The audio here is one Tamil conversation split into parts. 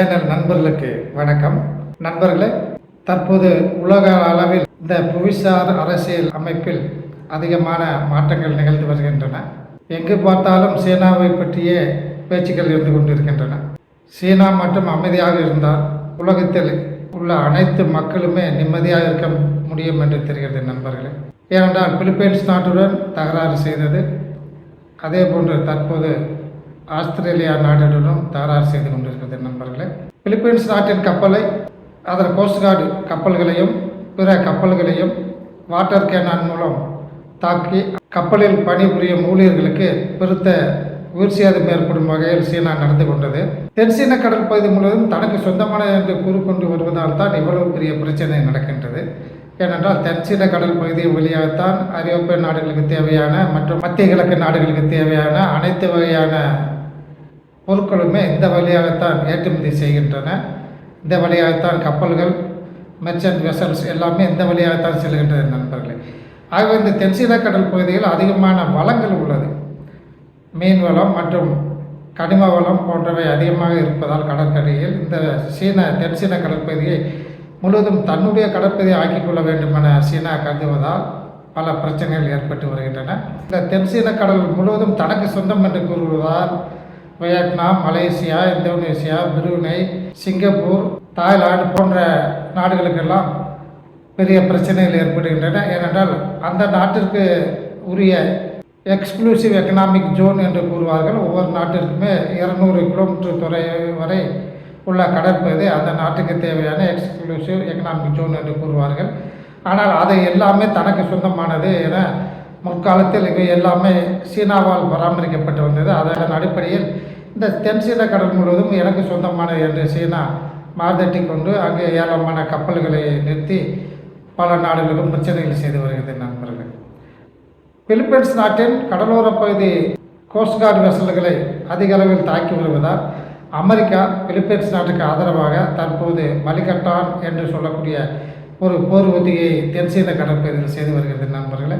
சேனல் நண்பர்களுக்கு வணக்கம். நண்பர்களே தற்போது உலக அளவில் இந்த புவிசார் அரசியல் அமைப்பில் அதிகமான மாற்றங்கள் நிகழ்ந்து வருகின்றன. எங்கு பார்த்தாலும் சீனாவை பற்றிய பேச்சுக்கள் இருந்து கொண்டிருக்கின்றன. சீனா மட்டும் அமைதியாக இருந்தால் உலகத்தில் உள்ள அனைத்து மக்களுமே நிம்மதியாக இருக்க முடியும் என்று தெரிகிறது நண்பர்களே. ஏனென்றால் பிலிப்பைன்ஸ் நாட்டுடன் தகராறு செய்தது. அதே போன்று தற்போது ஆஸ்திரேலியா நாட்டுடனும் தாரார் செய்து கொண்டிருக்கிறது நண்பர்களே. பிலிப்பைன்ஸ் நாட்டின் கப்பலை அதன் கோஸ்ட்கார்டு கப்பல்களையும் பிற கப்பல்களையும் வாட்டர் கேனான் மூலம் தாக்கி கப்பலில் பணிபுரியும் ஊழியர்களுக்கு பெருத்த உயிர் சேதம் ஏற்படும் வகையில் சீனா நடந்து கொண்டது. தென்சீன கடல் பகுதி முழுவதும் தனக்கு சொந்தமான என்று கூறிக்கொண்டு வருவதால் தான் இவ்வளவு பெரிய பிரச்சனை நடக்கின்றது. ஏனென்றால் தென்சீன கடல் பகுதி வழியாகத்தான் ஐரோப்பிய நாடுகளுக்கு தேவையான மற்றும் மத்திய கிழக்கு நாடுகளுக்கு தேவையான அனைத்து வகையான பொருட்களுமே இந்த வழியாகத்தான் ஏற்றுமதி செய்கின்றன. இந்த வழியாகத்தான் கப்பல்கள் மெர்ச்சன்ட் வெசல்ஸ் எல்லாமே இந்த வழியாகத்தான் செல்கின்றது நண்பர்களே. ஆகவே இந்த தென்சீன கடல் பகுதியில் அதிகமான வளங்கள் உள்ளது. மீன் வளம் மற்றும் கனிம வளம் போன்றவை அதிகமாக இருப்பதால் கடற்கரையில் இந்த சீன தென்சீன கடற்பகுதியை முழுவதும் தன்னுடைய கடற்பகுதியை ஆக்கிக் கொள்ள வேண்டும் என சீனா கருதுவதால் பல பிரச்சனைகள் ஏற்பட்டு வருகின்றன. இந்த தென்சீன கடல் முழுவதும் தனக்கு சொந்தம் என்று கூறுவதால் Vietnam Malaysia Indonesia Brunei Singapore Thailand போன்ற நாடுகளுக்கெல்லாம் பெரிய பிரச்சனைகள் ஏற்படுகின்றன. ஏனென்றால் அந்த நாட்டிற்கு உரிய எக்ஸ்க்ளூசிவ் எக்கனாமிக் ஜோன் என்று கூறுவார்கள். ஒவ்வொரு நாட்டிற்குமே இருநூறு கிலோமீட்டர் துறை வரை உள்ள கடற்பகுதி அந்த நாட்டுக்கு தேவையான எக்ஸ்க்ளூசிவ் எக்கனாமிக் ஜோன் என்று கூறுவார்கள். ஆனால் அதை எல்லாமே தனக்கு சொந்தமானது என முற்காலத்தில் இவை எல்லாமே சீனாவால் பராமரிக்கப்பட்டு வந்தது. அதன் அடிப்படையில் இந்த தென்சீன கடல் முழுவதும் எனக்கு சொந்தமான என்று சீனா மார்தட்டி கொண்டு அங்கே ஏராளமான கப்பல்களை நிறுத்தி பல நாடுகளுக்கும் பிரச்சனைகள் செய்து வருகிறது நண்பர்கள். பிலிப்பைன்ஸ் நாட்டின் கடலோர பகுதி கோஸ்ட்கார்டு வெசல்களை அதிக அளவில் தாக்கி வருவதால் அமெரிக்கா பிலிப்பைன்ஸ் நாட்டுக்கு ஆதரவாக தற்போது மலிகட்டான் என்று சொல்லக்கூடிய ஒரு போர் ஒத்திகையை தென்சீன கடற்பகுதியில் செய்து வருகிறது நண்பர்களே.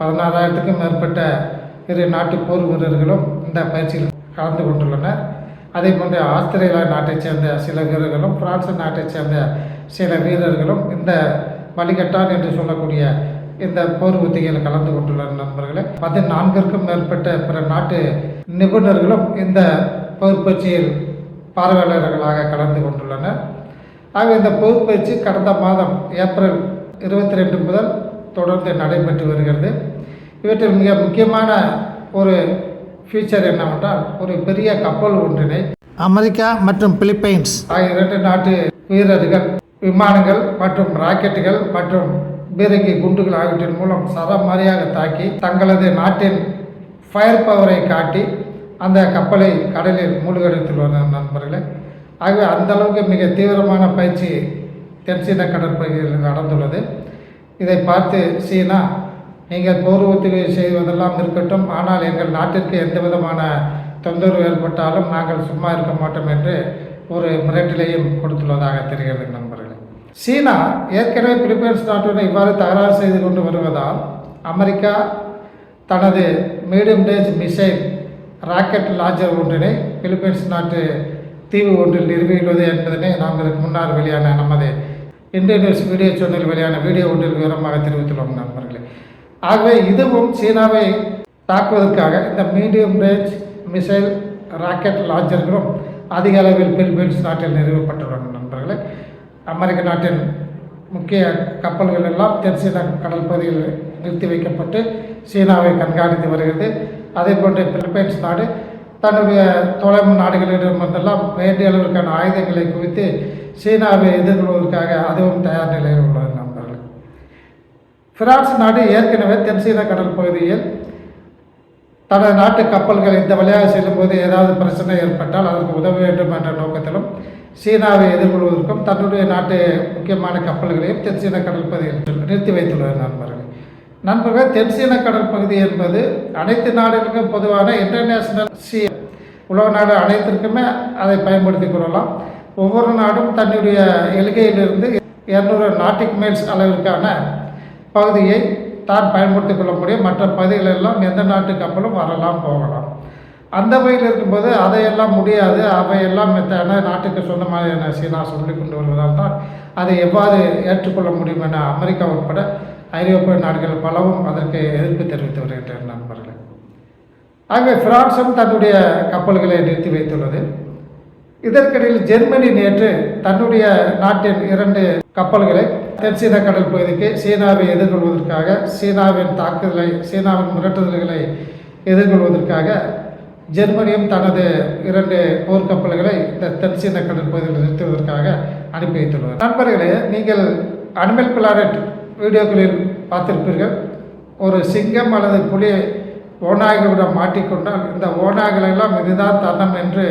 பதினாறாயிரத்துக்கும் மேற்பட்ட இரு நாட்டு போர் வீரர்களும் இந்த பயிற்சியில் கலந்து கொண்டுள்ளனர் அதே போன்று ஆஸ்திரேலியா நாட்டைச் சேர்ந்த சில வீரர்களும் பிரான்ஸ் நாட்டைச் சேர்ந்த சில வீரர்களும் இந்த வழிகட்டான் என்று சொல்லக்கூடிய இந்த போர் ஒத்திகையில் கலந்து கொண்டுள்ள நண்பர்களே. பதினான்கிற்கும் மேற்பட்ட பிற நாட்டு நிபுணர்களும் இந்த போர் பயிற்சியில் பார்வையாளர்களாக கலந்து கொண்டுள்ளனர். ஆக இந்த போர் பயிற்சி கடந்த மாதம் ஏப்ரல் இருபத்தி ரெண்டு முதல் தொடர்ந்து நடைபெற்று வருகிறது. இவற்றில் மிக முக்கியமான ஒரு ஃபியூச்சர் என்னவென்றால் ஒரு பெரிய கப்பல் ஒன்றினை அமெரிக்கா மற்றும் பிலிப்பைன்ஸ் ஆகிய இரண்டு நாட்டு வீரர்கள் விமானங்கள் மற்றும் ராக்கெட்டுகள் மற்றும் பீரங்கி குண்டுகள் ஆகியவற்றின் மூலம் சரமாரியாக தாக்கி தங்களது நாட்டின் ஃபயர் பவரை காட்டி அந்த கப்பலை கடலில் மூழ்கடித்துள்ள நண்பர்களே. ஆகவே அந்த அளவுக்கு மிக தீவிரமான பயிற்சி தென்சீன கடற்பகுதியில் நடந்துள்ளது. இதை பார்த்து சீனா நீங்கள் போர் ஒத்திகை செய்வதெல்லாம் இருக்கட்டும். ஆனால் எங்கள் நாட்டிற்கு எந்த விதமான தொந்தரவு ஏற்பட்டாலும் நாங்கள் சும்மா இருக்க மாட்டோம் என்று ஒரு மிரட்டிலையும் கொடுத்துள்ளதாக தெரிகிறது நண்பர்களே. சீனா ஏற்கனவே பிலிப்பைன்ஸ் நாட்டுடன் இவ்வாறு தகராறு செய்து கொண்டு வருவதால் அமெரிக்கா தனது medium range missile rocket launcher ஒன்றினை பிலிப்பைன்ஸ் நாட்டு தீவு ஒன்றில் நிறுவியுள்ளது என்பதனை நாம் இதற்கு முன்னால் வெளியான நமது இந்திய நியூஸ் வீடியோ சேனல் வெளியான வீடியோ ஒன்றில் விவரமாக தெரிவித்துள்ளோம் நண்பர்களே. ஆகவே இதுவும் சீனாவை தாக்குவதற்காக இந்த மீடியம் ரேஞ்ச் மிசைல் ராக்கெட் லாஞ்சர்களும் அதிக அளவில் பிலிப்பைன்ஸ் நாட்டில் நிறுவப்பட்டுள்ளன நண்பர்களே. அமெரிக்க நாட்டின் முக்கிய கப்பல்கள் எல்லாம் தென்சீன கடல் பகுதியில் நிறுத்தி வைக்கப்பட்டு சீனாவை கண்காணித்து வருகிறது. அதே போன்று பிலிப்பைன்ஸ் நாடு தன்னுடைய தொலைவு நாடுகளிடமிருந்தெல்லாம் வேண்டிய அளவிற்கான ஆயுதங்களை குவித்து சீனாவை எதிர்கொள்வதற்காக அதுவும் தயார் நிலையில் உள்ளது. பிரான்ஸ் நாடு ஏற்கனவே தென்சீன கடல் பகுதியில் தனது நாட்டு கப்பல்கள் இந்த வழியாக செல்லும்போது ஏதாவது பிரச்சனை ஏற்பட்டால் அதற்கு உதவ வேண்டும் என்ற நோக்கத்திலும் சீனாவை எதிர்கொள்வதற்கும் தன்னுடைய நாட்டு முக்கியமான கப்பல்களையும் தென்சீன கடல் பகுதியில் நிறுத்தி வைத்துள்ளனர் நண்பர்கள். நண்பர்கள் தென்சீன கடல் பகுதி என்பது அனைத்து நாடுகளுக்கும் பொதுவான இன்டர்நேஷனல் சி உலக நாடு அனைத்திற்குமே அதை பயன்படுத்திக் கொள்ளலாம். ஒவ்வொரு நாடும் தன்னுடைய எல்கையிலிருந்து இரநூறு நாட்டிக் மைல்ஸ் அளவிற்கான பகுதியை தான் பயன்படுத்திக் கொள்ள முடியும் மற்ற பகுதிகளெல்லாம் எந்த நாட்டு கப்பலும் வரலாம் போகலாம். அந்த வகையில் இருக்கும்போது அதையெல்லாம் முடியாது அவையெல்லாம் மெத்தான நாட்டுக்கு சொந்தமான சீனா சொல்லி கொண்டு வருவதால் தான் அதை எவ்வாறு ஏற்றுக்கொள்ள முடியும் என அமெரிக்கா உட்பட ஐரோப்பிய நாடுகள் பலவும் அதற்கு எதிர்ப்பு தெரிவித்து வருகின்றன நண்பர்களே. ஆகவே பிரான்சும் தன்னுடைய கப்பல்களை நிறுத்தி வைத்துள்ளது. இதற்கிடையில் ஜெர்மனி நேற்று தன்னுடைய நாட்டின் இரண்டு கப்பல்களை தென்சீன கடல் பகுதிக்கு சீனாவை எதிர்கொள்வதற்காக சீனாவின் தாக்குதலை சீனாவின் மிரட்டுதல்களை எதிர்கொள்வதற்காக ஜெர்மனியும் தனது இரண்டு போர்க்கப்பல்களை இந்த தென்சீன கடல் பகுதியில் நிறுத்துவதற்காக அனுப்பி வைத்துள்ளது நண்பர்களே நீங்கள் அனிமல் பிளானட் வீடியோக்களில் பார்த்திருப்பீர்கள். ஒரு சிங்கம் அல்லது புலி ஓநாய்களுடன் மாட்டிக்கொண்டால் இந்த ஓநாய்களெல்லாம் இதுதான் தன்னம் என்று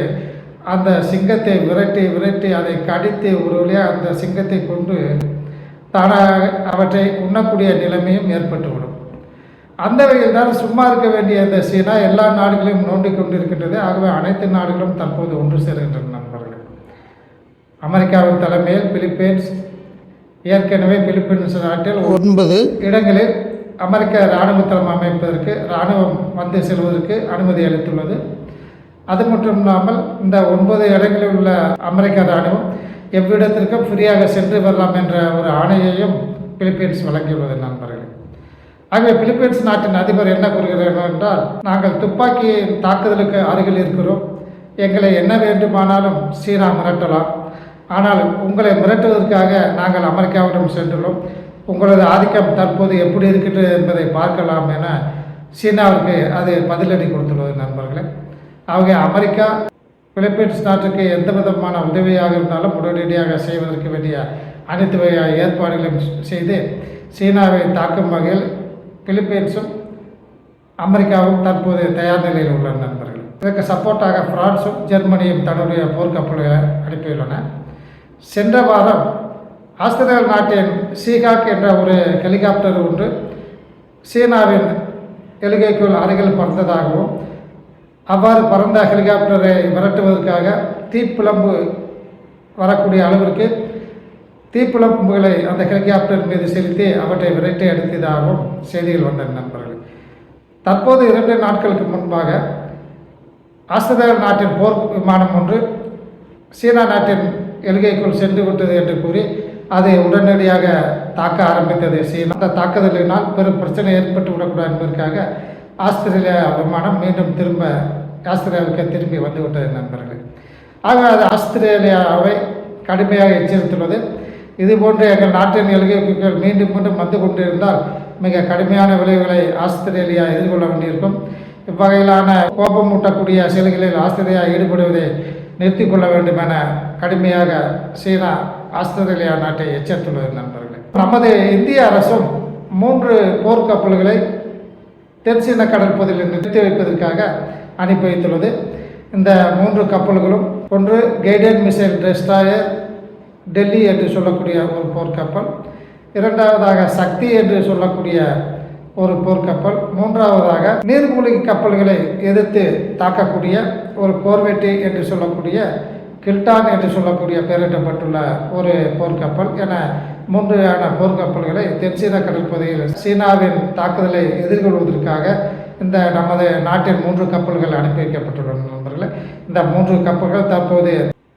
அந்த சிங்கத்தை விரட்டி விரட்டி அதை கடித்து ஒரு வழியாக அந்த சிங்கத்தை கொண்டு தானாக அவற்றை உண்ணக்கூடிய நிலைமையும் ஏற்பட்டுவிடும். அந்த வகையில் தான் சும்மா இருக்க வேண்டிய இந்த சீனா எல்லா நாடுகளையும் நோண்டிக் கொண்டிருக்கின்றது. ஆகவே அனைத்து நாடுகளும் தற்போது ஒன்று சேருகின்றன நண்பர்கள். அமெரிக்காவின் தலைமையில் பிலிப்பைன்ஸ் ஏற்கனவே பிலிப்பைன்ஸ் நாட்டில் ஒன்பது. இடங்களில் அமெரிக்க இராணுவ தளம் அமைப்பதற்கு இராணுவம் வந்து செல்வதற்கு அனுமதி அளித்துள்ளது. அது மட்டும் இல்லாமல் இந்த ஒன்பது இடங்களில் உள்ள அமெரிக்க இராணுவம் எவ்விடத்திற்கும் ஃப்ரீயாக சென்று வரலாம் என்ற ஒரு ஆணையையும் பிலிப்பைன்ஸ் வழங்கியுள்ளது நண்பர்களே. ஆகவே பிலிப்பைன்ஸ் நாட்டின் அதிபர் என்ன கூறுகிறார்கள் என்றால் நாங்கள் துப்பாக்கியின் தாக்குதலுக்கு அருகில் இருக்கிறோம். எங்களை என்ன வேண்டுமானாலும் சீனா மிரட்டலாம். ஆனால் உங்களை மிரட்டுவதற்காக நாங்கள் அமெரிக்காவிடம் சென்றுள்ளோம். உங்களது ஆதிக்கம் தற்போது எப்படி இருக்கிறது என்பதை பார்க்கலாம் என சீனாவிற்கு அது பதிலடி கொடுத்துள்ளது நண்பர்களே. ஆகவே அமெரிக்கா பிலிப்பைன்ஸ் நாட்டுக்கு எந்த விதமான உதவியாக இருந்தாலும் உடனடியாக செய்வதற்கு வேண்டிய அனைத்து வகையான ஏற்பாடுகளையும் செய்து சீனாவை தாக்கும் வகையில் பிலிப்பைன்ஸும் அமெரிக்காவும் தற்போது தயார் நிலையில் உள்ள நண்பர்கள். இதற்கு சப்போர்ட்டாக பிரான்சும் ஜெர்மனியும் தன்னுடைய போர்க்கப்பல்களை அனுப்பியுள்ளன. சென்ற வாரம் ஆஸ்திரேலியா நாட்டின் சீகாக் என்ற ஒரு ஹெலிகாப்டர் ஒன்று சீனாவின் எலுகைக்குள் அருகில் பறந்ததாகவும் அவ்வாறு பறந்த ஹெலிகாப்டரை விரட்டுவதற்காக தீப்பிழம்பு வரக்கூடிய அளவிற்கு தீப்பிழம்புகளை அந்த ஹெலிகாப்டர் மீது செலுத்தி அவற்றை விரட்டி அடித்ததாகவும் செய்திகள் வந்தன நண்பர்கள். தற்போது இரண்டு நாட்களுக்கு முன்பாக ஆஸ்திரேலியா நாட்டின் போர் விமானம் ஒன்று சீனா நாட்டின் எல்கைக்குள் சென்று விட்டது என்று கூறி அதை உடனடியாக தாக்க ஆரம்பித்தது. சீனா அந்த தாக்குதலினால் பெரும் பிரச்சனை ஏற்பட்டு விடக்கூடாது என்பதற்காக ஆஸ்திரேலியா விமானம் மீண்டும் திரும்ப ஆஸ்திரேலியாவுக்கு திரும்பி வந்துவிட்டது நண்பர்கள். ஆக அது ஆஸ்திரேலியாவை கடுமையாக எச்சரித்துள்ளது. இதுபோன்று எங்கள் நாட்டின் எல்கைக்குள் மீண்டும் மீண்டும் வந்து கொண்டிருந்தால் மிக கடுமையான விளைவுகளை ஆஸ்திரேலியா எதிர்கொள்ள வேண்டியிருக்கும். இவ்வகையிலான கோபமூட்டக்கூடிய செயல்களில் ஆஸ்திரேலியா ஈடுபடுவதை நிறுத்தி கொள்ள வேண்டும் என கடுமையாக சீனா ஆஸ்திரேலியா நாட்டை எச்சரித்துள்ளது நண்பர்களே. நமது இந்திய அரசும் மூன்று போர்க்கப்பல்களை தென்சீன கடற்பகுதியில் நிறுத்தி வைப்பதற்காக அனுப்பி வைத்துள்ளது. இந்த மூன்று கப்பல்களும் ஒன்று கைடட் மிசைல் டெஸ்ட்ராயர் டெல்லி என்று சொல்லக்கூடிய ஒரு போர்க்கப்பல் இரண்டாவதாக சக்தி என்று சொல்லக்கூடிய ஒரு போர்க்கப்பல் மூன்றாவதாக நீர்மூழ்கி கப்பல்களை எதிர்த்து தாக்கக்கூடிய ஒரு போர்வெட்டி என்று சொல்லக்கூடிய கில்டான் என்று சொல்லக்கூடிய பெயரிடப்பட்டுள்ள ஒரு போர்க்கப்பல் என மூன்றையான போர்க்கப்பல்களை தென்சீன கடற்பகுதியில் சீனாவின் தாக்குதலை எதிர்கொள்வதற்காக இந்த நமது நாட்டின் மூன்று கப்பல்கள் அனுப்பி வைக்கப்பட்டுள்ளன நண்பர்களே. இந்த மூன்று கப்பல்கள் தற்போது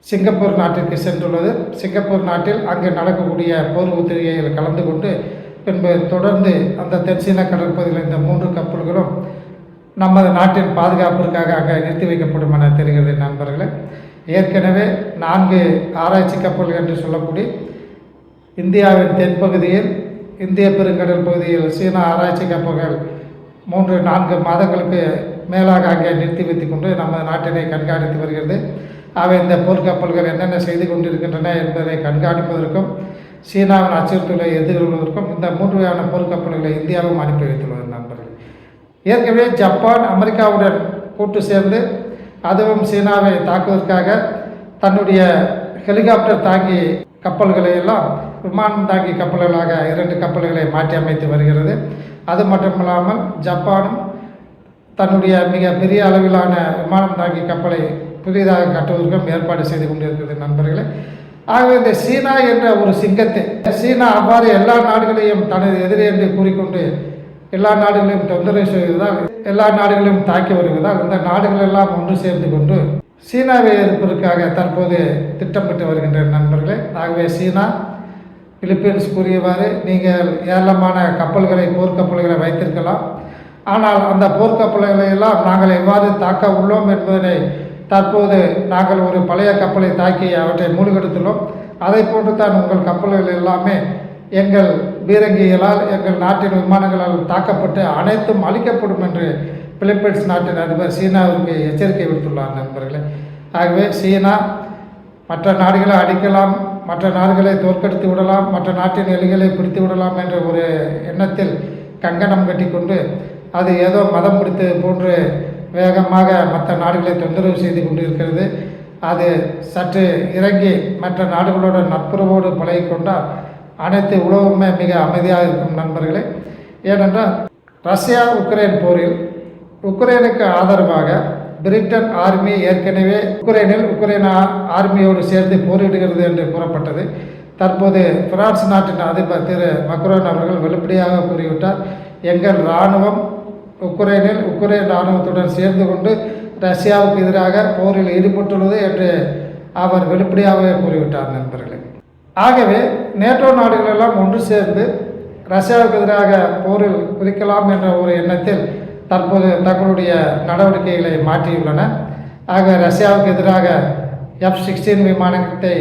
சிங்கப்பூர் நாட்டிற்கு சென்றுள்ளது. சிங்கப்பூர் நாட்டில் அங்கு நடக்கக்கூடிய போர் ஒத்திகையில் கலந்து கொண்டு பின்பு தொடர்ந்து அந்த தென்சீன கடற்பகுதியில் இந்த மூன்று கப்பல்களும் நமது நாட்டின் பாதுகாப்பிற்காக அங்கே நிறுத்தி வைக்கப்படும் என தெரிகிறது நண்பர்களே. ஏற்கனவே நான்கு ஆராய்ச்சி கப்பல்கள் என்று சொல்லக்கூடிய இந்தியாவின் தென்பகுதியில் இந்திய பெருங்கடல் பகுதியில் சீன ஆராய்ச்சி கப்பல்கள் மூன்று நான்கு மாதங்களுக்கு மேலாக அங்கே நிறுத்தி வைத்து கொண்டு நமது நாட்டினை கண்காணித்து வருகிறது. அவை இந்த போர்க்கப்பல்கள் என்னென்ன செய்து கொண்டிருக்கின்றன என்பதை கண்காணிப்பதற்கும் சீனாவின் அச்சுறுத்தலை எதிர்கொள்வதற்கும் இந்த மூன்று வகையான போர்க்கப்பல்களை இந்தியாவும் அனுப்பி வைத்துள்ளது நண்பர்கள். ஏற்கனவே ஜப்பான் அமெரிக்காவுடன் கூட்டு சேர்ந்து அதுவும் சீனாவை தாக்குவதற்காக தன்னுடைய ஹெலிகாப்டர் தாங்கி கப்பல்களை எல்லாம் விமானம் தாங்கி கப்பல்களாக இரண்டு கப்பல்களை மாற்றி அமைத்து வருகிறது. அது மட்டுமில்லாமல் ஜப்பானும் தன்னுடைய மிக பெரிய அளவிலான விமானம் தாங்கி கப்பலை புதிதாக கட்டுவதற்கும் ஏற்பாடு செய்து கொண்டிருக்கிறது நண்பர்களே. ஆகவே இந்த சீனா என்ற ஒரு சிங்கத்தை சீனா அவ்வாறு எல்லா நாடுகளையும் தனது எதிரி என்று கூறிக்கொண்டு எல்லா நாடுகளையும் தொந்தரவு செய்வதால் எல்லா நாடுகளையும் தாக்கி வருவதால் இந்த நாடுகள் எல்லாம் ஒன்று சேர்ந்து கொண்டு சீனாவை எதிர்ப்பதற்காக தற்போது திட்டமிட்டு வருகின்ற நண்பர்களே. ஆகவே சீனா பிலிப்பீன்ஸ் கூறியவாறு நீங்கள் ஏராளமான கப்பல்களை போர்க்கப்பல்களை வைத்திருக்கலாம். ஆனால் அந்த போர்க்கப்பல்களை எல்லாம் நாங்கள் எவ்வாறு தாக்க உள்ளோம் என்பதனை தற்போது நாங்கள் ஒரு பழைய கப்பலை தாக்கி அவற்றை மூழ்கெடுத்துள்ளோம். அதை போன்று தான் உங்கள் கப்பல்கள் எல்லாமே எங்கள் பீரங்கிகளால் எங்கள் நாட்டின் விமானங்களால் தாக்கப்பட்டு அனைத்தும் அழிக்கப்படும் என்று பிலிப்பைன்ஸ் நாட்டின் அதிபர் சீனாவிற்கு எச்சரிக்கை விடுத்துள்ளார் நண்பர்களே. ஆகவே சீனா மற்ற நாடுகளை அடிக்கலாம் மற்ற நாடுகளை தோற்கடித்து விடலாம் மற்ற நாட்டின் எலிகளை பிடித்து விடலாம் என்ற ஒரு எண்ணத்தில் கங்கணம் கட்டிக்கொண்டு அது ஏதோ மதம் பிடித்து போன்று வேகமாக மற்ற நாடுகளை தொந்தரவு செய்து கொண்டிருக்கிறது. அது சற்று இறங்கி மற்ற நாடுகளோட நட்புறவோடு பழகிக்கொண்டால் அனைத்து உலகமுமே மிக அமைதியாக இருக்கும் நண்பர்களே. ஏனென்றால் ரஷ்யா உக்ரைன் போரில் உக்ரைனுக்கு ஆதரவாக பிரிட்டன் ஆர்மி ஏற்கனவே உக்ரைனில் உக்ரைன் ஆர்மியோடு சேர்ந்து போரிடுகிறது என்று கூறப்பட்டது. தற்போது பிரான்ஸ் நாட்டின் அதிபர் திரு மக்ரோன் அவர்கள் வெளிப்படையாக கூறிவிட்டார். எங்கள் இராணுவம் உக்ரைனில் உக்ரைன் இராணுவத்துடன் சேர்ந்து கொண்டு ரஷ்யாவுக்கு எதிராக போரில் ஈடுபட்டுள்ளது என்று அவர் வெளிப்படையாகவே கூறிவிட்டார் நண்பர்களே. ஆகவே நேட்டோ நாடுகளெல்லாம் ஒன்று சேர்ந்து ரஷ்யாவுக்கு எதிராக போரில் குதிக்கலாம் என்ற ஒரு எண்ணத்தில் தற்போது தங்களுடைய நடவடிக்கைகளை மாற்றியுள்ளன. ஆக ரஷ்யாவுக்கு எதிராக எஃப் சிக்ஸ்டீன் விமானத்தை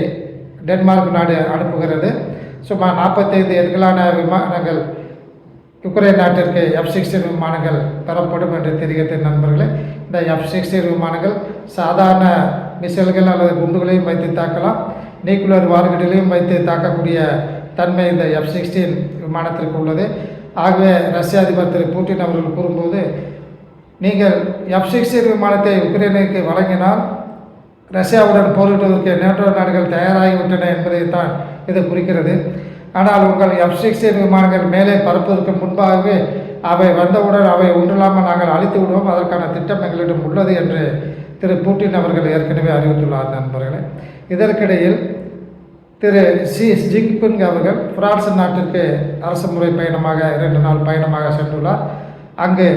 டென்மார்க் நாடு அனுப்புகிறது. சுமார் நாற்பத்தைந்து எண்களான விமானங்கள் உக்ரைன் நாட்டிற்கு எஃப் சிக்ஸ்டீன் விமானங்கள் பெறப்படும் என்று தெரிகிறது நண்பர்களே. இந்த எஃப் சிக்ஸ்டீன் விமானங்கள் சாதாரண மிசைல்கள் அல்லது குண்டுகளையும் வைத்து தாக்கலாம். நியூக்ளியர் வார்கடிலையும் வைத்து தாக்கக்கூடிய தன்மை இந்த எஃப் சிக்ஸ்டீன் விமானத்திற்கு உள்ளது. ஆகவே ரஷ்ய அதிபர் திரு புட்டின் அவர்கள் கூறும்போது நீங்கள் எஃப் சிக்ஸ்டீன் விமானத்தை உக்ரைனுக்கு வழங்கினால் ரஷ்யாவுடன் போரிடுவதற்கு நேட்டோ நாடுகள் தயாராகிவிட்டன என்பதைத்தான் இது குறிக்கிறது. ஆனால் உங்கள் எஃப் சிக்ஸ்டீன் விமானங்கள் மேலே பறப்பதற்கு முன்பாகவே அவை வந்தவுடன் அவை ஒன்றில்லாமல் நாங்கள் அழித்து விடுவோம். அதற்கான திட்டம் எங்களிடம் உள்ளது என்று திரு புட்டின் அவர்கள் ஏற்கனவே அறிவித்துள்ளார் நண்பர்களே. இதற்கிடையில் திரு சி. ஜிங்பிங் அவர்கள் பிரான்ஸ் நாட்டிற்கு அரசு முறை பயணமாக இரண்டு நாள் பயணமாக சென்றுள்ளார். அங்கு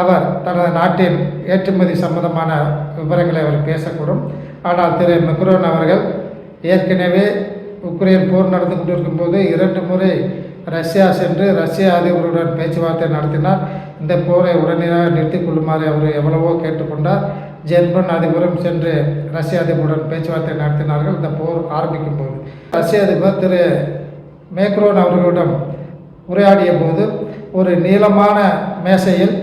அவர் தனது நாட்டின் ஏற்றுமதி சம்பந்தமான விவரங்களை அவர் பேசக்கூடும். ஆனால் திரு மெக்ரோன் அவர்கள் ஏற்கனவே உக்ரைன் போர் நடந்து கொண்டிருக்கும் போது இரண்டு முறை ரஷ்யா சென்று ரஷ்ய அதிபருடன் பேச்சுவார்த்தை நடத்தினார். இந்த போரை உடனடியாக நிறுத்திக் கொள்ளுமாறு அவர் எவ்வளவோ கேட்டுக்கொண்டார் ஜெர்மன் அதிபரும் சென்று ரஷ்ய அதிபருடன் பேச்சுவார்த்தை நடத்தினார்கள். இந்த போர் ஆரம்பிக்கும் போது ரஷ்ய அதிபர் திரு மேக்ரோன் அவர்களிடம் உரையாடிய போது ஒரு நீளமான மேசையில்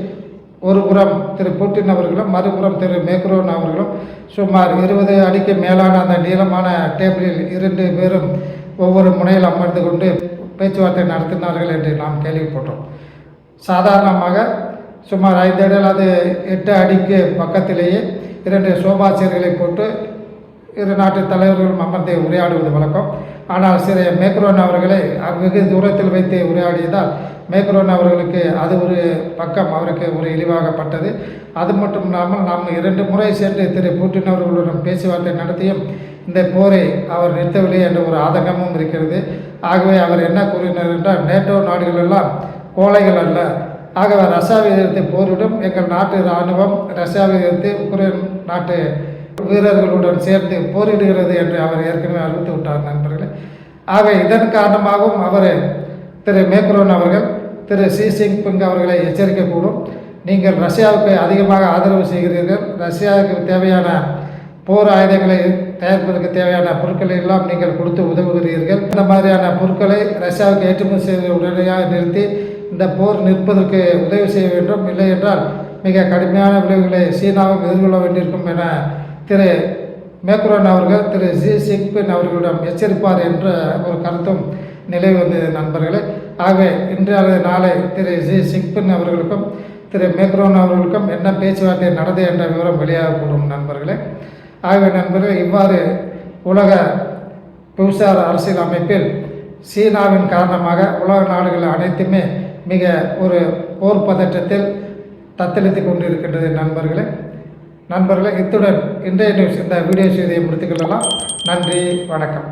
ஒரு புறம் திரு புட்டின் அவர்களும் மறுபுறம் திரு மேக்ரோன் அவர்களும் சுமார் இருபது அடிக்கு மேலான அந்த நீளமான டேபிளில் இரண்டு பேரும் ஒவ்வொரு முனையில் அமர்ந்து கொண்டு பேச்சுவார்த்தை நடத்தினார்கள் என்று நாம் கேள்விப்பட்டோம். சாதாரணமாக சுமார் ஐந்து அடி அல்லது எட்டு அடிக்கு பக்கத்திலேயே இரண்டு சோபா போட்டு இரு நாட்டு தலைவர்களும் அமர்ந்து உரையாடுவது வழக்கம். ஆனால் சில மேக்ரோன் அவர்களை வெகு தூரத்தில் வைத்து உரையாடியதால் மேக்ரோன் அவர்களுக்கு அது ஒரு பக்கம் அவருக்கு ஒரு இழிவாகப்பட்டது அது மட்டும் இல்லாமல் நாம் இரண்டு முறை சென்று திரு பூட்டின் அவர்களுடன் பேச்சுவார்த்தை நடத்தியும் இந்த போரை அவர் நிறுத்தவில்லை என்ற ஒரு ஆதங்கமும் இருக்கிறது. ஆகவே அவர் என்ன கூறினார் என்றால் நேட்டோ நாடுகள் எல்லாம் கோழைகள் அல்ல ஆகவே ரஷ்யாவை எதிர்த்து போரிடும். எங்கள் நாட்டு இராணுவம் ரஷ்யாவை எதிர்த்து உக்ரைன் நாட்டு வீரர்களுடன் சேர்ந்து போரிடுகிறது என்று அவர் ஏற்கனவே அறிவித்து விட்டார் நண்பர்களே. ஆக இதன் காரணமாகவும் அவர் திரு மேக்ரோன் அவர்கள் திரு ஷி ஜின்பிங் அவர்களை எச்சரிக்கக்கூடும். நீங்கள் ரஷ்யாவுக்கு அதிகமாக ஆதரவு செய்கிறீர்கள். ரஷ்யாவுக்கு தேவையான போர் ஆயுதங்களை தயாரிப்பதற்கு தேவையான பொருட்களை எல்லாம் நீங்கள் கொடுத்து உதவுகிறீர்கள். இந்த மாதிரியான பொருட்களை ரஷ்யாவுக்கு ஏற்றுமதி செய்வதை உடனடியாக நிறுத்தி இந்த போர் நிற்பதற்கு உதவி செய்ய வேண்டும். இல்லை என்றால் மிக கடுமையான விளைவுகளை சீனாவும் எதிர்கொள்ள வேண்டியிருக்கும் என திரு மேக்ரோன் அவர்கள் திரு ஜி சிங்பின் அவர்களிடம் எச்சரிப்பார் என்ற ஒரு கருத்தும் நிலை வந்தது நண்பர்களே. ஆகவே இன்று அல்லது நாளை திரு ஜி சிங்பின் அவர்களுக்கும் திரு மேக்ரோன் அவர்களுக்கும் என்ன பேச்சுவார்த்தை நடந்தது என்ற விவரம் வெளியாகக்கூடும் நண்பர்களே. ஆகவே நண்பர்களே இவ்வாறு உலக புவிசார் அரசியல் அமைப்பில் சீனாவின் காரணமாக உலக நாடுகள் அனைத்துமே மிக ஒரு போர் பதற்றத்தில் தத்தளித்து கொண்டிருக்கின்றது நண்பர்களே. நண்பர்களே இத்துடன் இன்றைய நியூஸ் இந்த வீடியோ செய்தியை முடித்துக்கொள்ளலாம் நன்றி வணக்கம்.